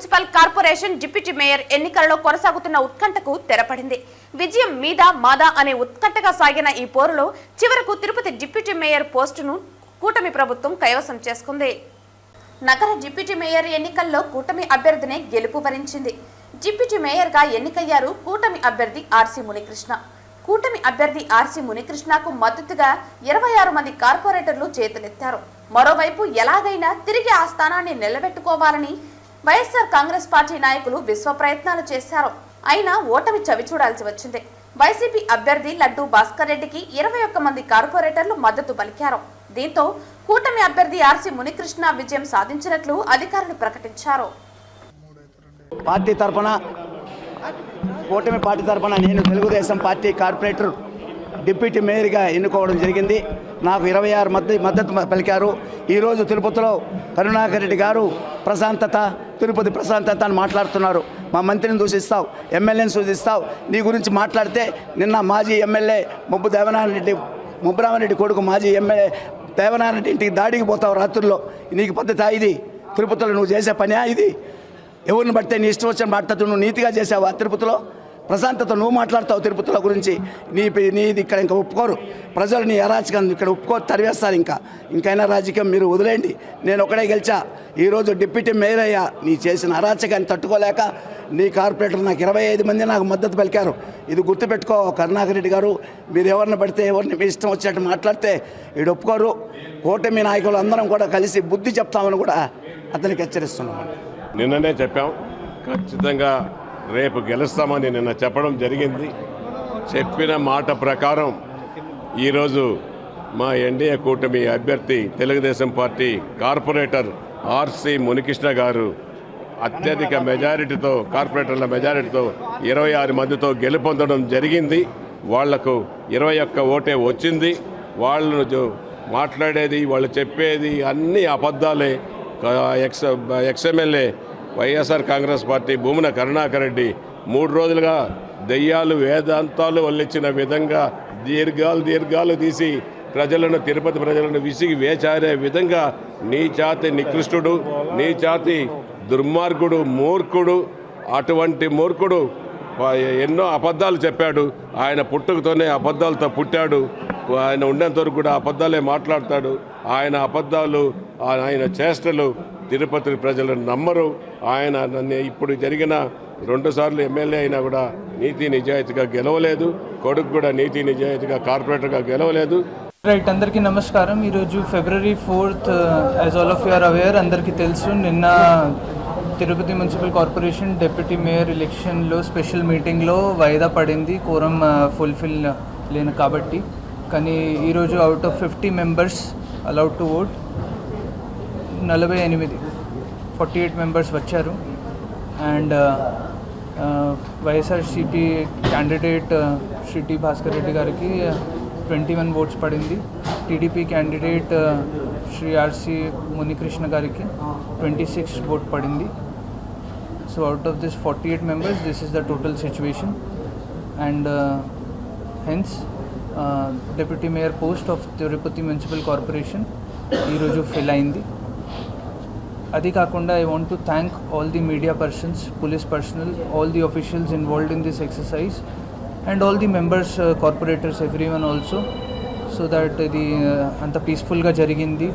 Municipal corporation deputy mayor ఎన్నికలలో కొనసాగుతున్న ఉత్కంఠకు తెరపడింది. విజయం మీద మాదా అనే ఉత్కంఠగా సాగిన ఈ పోరులో చివరకు తిరుపతి డిప్యూటీ మేయర్ పోస్టును కూటమి ప్రభుత్వం కైవసం చేసుకుంది. నగర డిప్యూటీ మేయర్ ఎన్నికల్లో కూటమి అభ్యర్థినే గెలుపు వరించింది డిప్యూటీ మేయర్గా ఎన్నికయ్యారు కూటమి అభ్యర్థి ఆర్సీ మునికృష్ణ. కూటమి అభ్యర్థి ఆర్సీ మునికృష్ణకు మద్దతుగా ఇరవై ఆరు మంది కార్పొరేటర్లు చేతులెత్తారు. మరోవైపు ఎలాగైనా తిరిగి ఆ స్థానాన్ని నిలబెట్టుకోవాలని వైఎస్ఆర్ కాంగ్రెస్ పార్టీ నాయకులు విశ్వ ప్రయత్నాలు చేశారు. అయినా ఓటమి చవి చూడాల్సి వచ్చింది. వైసీపీ అభ్యర్థి లడ్డూ భాస్కర్ రెడ్డికి ఇరవై ఒక్క మంది కార్పొరేటర్లు మద్దతు పలికారు. దీంతో కూటమి అభ్యర్థి ఆర్సీ మునికృష్ణ విజయం సాధించినట్లు అధికారులు ప్రకటించారు. పార్టీ తరఫున కూటమి పార్టీ తరఫున నేను తెలుగుదేశం పార్టీ కార్పొరేటర్ డిప్యూటీ మేయర్గా ఎన్నుకోవడం జరిగింది. నాకు ఇరవై ఆరు మద్దతు మద్దతు పలికారు. ఈరోజు తిరుపతిలో కరుణాకర్ రెడ్డి గారు ప్రశాంతత తిరుపతి ప్రశాంత్ అంతా మాట్లాడుతున్నారు. మా మంత్రిని దూషిస్తావు ఎమ్మెల్యేని సూచిస్తావు. నీ గురించి మాట్లాడితే నిన్న మాజీ ఎమ్మెల్యే ముబ్బు దేవనారాయణ రెడ్డి ముబ్బరామరెడ్డి కొడుకు మాజీ ఎమ్మెల్యే దేవనారాయణ రెడ్డి ఇంటికి దాడికి పోతావు రాత్రుల్లో. నీకు పద్ధతి ఇది? తిరుపతిలో నువ్వు చేసే పనియా ఇది? ఎవరిని పడితే నీ ఇష్టం వచ్చిన మాట్లాడుతూ నువ్వు నీతిగా చేసావా తిరుపతిలో? ప్రశాంతత నువ్వు మాట్లాడతావు తిరుపతిలో గురించి నీ నీది ఇక్కడ ఇంకా ఒప్పుకోరు. ప్రజలు నీ అరాచకం ఇక్కడ ఒప్పుకోరు తరివేస్తారు ఇంకా. ఇంకైనా రాజకీయం మీరు వదిలేయండి. నేను ఒకడే గెలిచా. ఈరోజు డిప్యూటీ మేయర్ అయ్యా. నీ చేసిన అరాచకాన్ని తట్టుకోలేక నీ కార్పొరేటర్ నాకు ఇరవై ఐదు మంది నాకు మద్దతు పలికారు. ఇది గుర్తుపెట్టుకో కరుణాకర్ రెడ్డి గారు. మీరు ఎవరిని పడితే ఎవరిని మీ ఇష్టం వచ్చినట్టు మాట్లాడితే వీడు ఒప్పుకోరు. కూటమి నాయకులు అందరం కూడా కలిసి బుద్ధి చెప్తామని కూడా అతనికి హెచ్చరిస్తున్నాం. నిన్ననే చెప్పాం. ఖచ్చితంగా రేపు గెలుస్తామని నిన్న చెప్పడం జరిగింది. చెప్పిన మాట ప్రకారం ఈరోజు మా ఎన్డీఏ కూటమి అభ్యర్థి Telugu Desam party corporator RC Munikrishna గారు అత్యధిక మెజారిటీతో కార్పొరేటర్ల మెజారిటీతో ఇరవై ఆరు మందితో గెలుపొందడం జరిగింది. వాళ్ళకు ఇరవై ఒక్క ఓటే వచ్చింది. వాళ్ళు మాట్లాడేది వాళ్ళు చెప్పేది అన్ని అబద్ధాలే. Ex ex MLA YSR Congress party Bhumana Karunakar Reddy మూడు రోజులుగా దెయ్యాలు వేదాంతాలు వల్లించిన విధంగా దీర్ఘాలు దీర్ఘాలు తీసి ప్రజలను తిరుపతి ప్రజలను విసిగి వేచారే విధంగా నీ చాతి నికృష్టుడు నీ చాతి దుర్మార్గుడు మూర్ఖుడు అటువంటి మూర్ఖుడు ఎన్నో అబద్ధాలు చెప్పాడు. ఆయన పుట్టుకతోనే అబద్ధాలతో పుట్టాడు. ఆయన ఉండేంత వరకు కూడా అబద్ధాలే మాట్లాడతాడు. ఆయన అబద్ధాలు ఆయన చేష్టలు తిరుపతి ప్రజలు నమ్మరు. ఆయన నన్ను ఇప్పుడు జరిగిన రెండుసార్లు ఎమ్మెల్యే అయినా కూడా నీతి నిజాయితీగా గెలవలేదు. కొడుకు కూడా నీతి నిజాయితీగా కార్పొరేటర్గా గెలవలేదు. రైట్ అందరికీ నమస్కారం. ఈరోజు February fourth as all of you are aware అందరికీ తెలుసు నిన్న Tirupati municipal corporation deputy mayor ఎలక్షన్లో స్పెషల్ మీటింగ్లో వాయిదా పడింది. కోరం ఫుల్ఫిల్ లేను కాబట్టి. కానీ ఈరోజు out of fifty members allowed to vote నలభై ఎనిమిది. ఫార్టీ ఎయిట్ మెంబర్స్ వచ్చారు. And YSRCP candidate Shri Bhaskar Reddy గారికి ట్వంటీ వన్ ఓట్స్ పడింది. TDP candidate Shri RC Munikrishna గారికి ట్వంటీ సిక్స్ ఓట్ పడింది. So out of this forty eight members this is the total situation and hence deputy mayor post of Tirupati municipal corporation ఈరోజు fill అయింది. అది కాకుండా I want to thank all the media persons police personnel all the officials involved in this exercise and all the members corporators everyone also so that ఇది అంత పీస్ఫుల్గా జరిగింది.